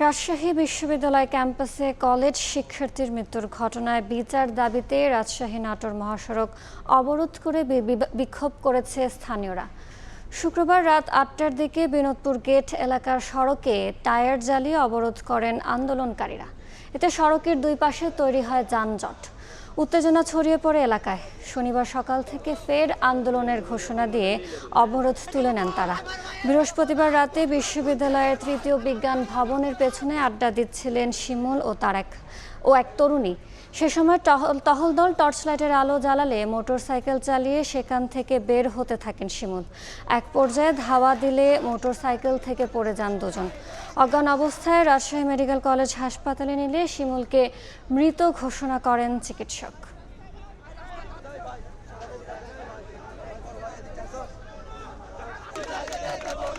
রাজশাহী বিশ্ববিদ্যালয় ক্যাম্পাসে কলেজ শিক্ষার্থীর মৃত্যুর ঘটনায় বিচার দাবিতে রাজশাহী নাটোর মহাসড়ক অবরোধ করে বিক্ষোভ করেছে স্থানীয়রা। শুক্রবার রাত আটটার দিকে বিনোদপুর গেট এলাকার সড়কে টায়ার জ্বালিয়ে অবরোধ করেন আন্দোলনকারীরা। এতে সড়কের দুই পাশে তৈরি হয় যানজট। উত্তেজনা ছড়িয়ে পড়ে এলাকায়। শনিবার সকাল থেকে ফের আন্দোলনের ঘোষণা দিয়ে অবরোধ তুলে নেন তারা। বৃহস্পতিবার রাতে বিশ্ববিদ্যালয়ের তৃতীয় বিজ্ঞান ভবনের পেছনে আড্ডা দিচ্ছিলেন শিমুল ও তারেক ও এক তরুণী। সে সময় টহল টহল দল টর্চ লাইটের আলো জ্বালালে মোটরসাইকেল চালিয়ে সেখান থেকে বের হতে থাকেন শিমুল। এক পর্যায়ে ধাওয়া দিলে মোটরসাইকেল থেকে পড়ে যান দুজন। অজ্ঞান অবস্থায় রাজশাহী মেডিকেল কলেজ হাসপাতালে নিলে শিমুলকে মৃত ঘোষণা করেন চিকিৎসক। দেব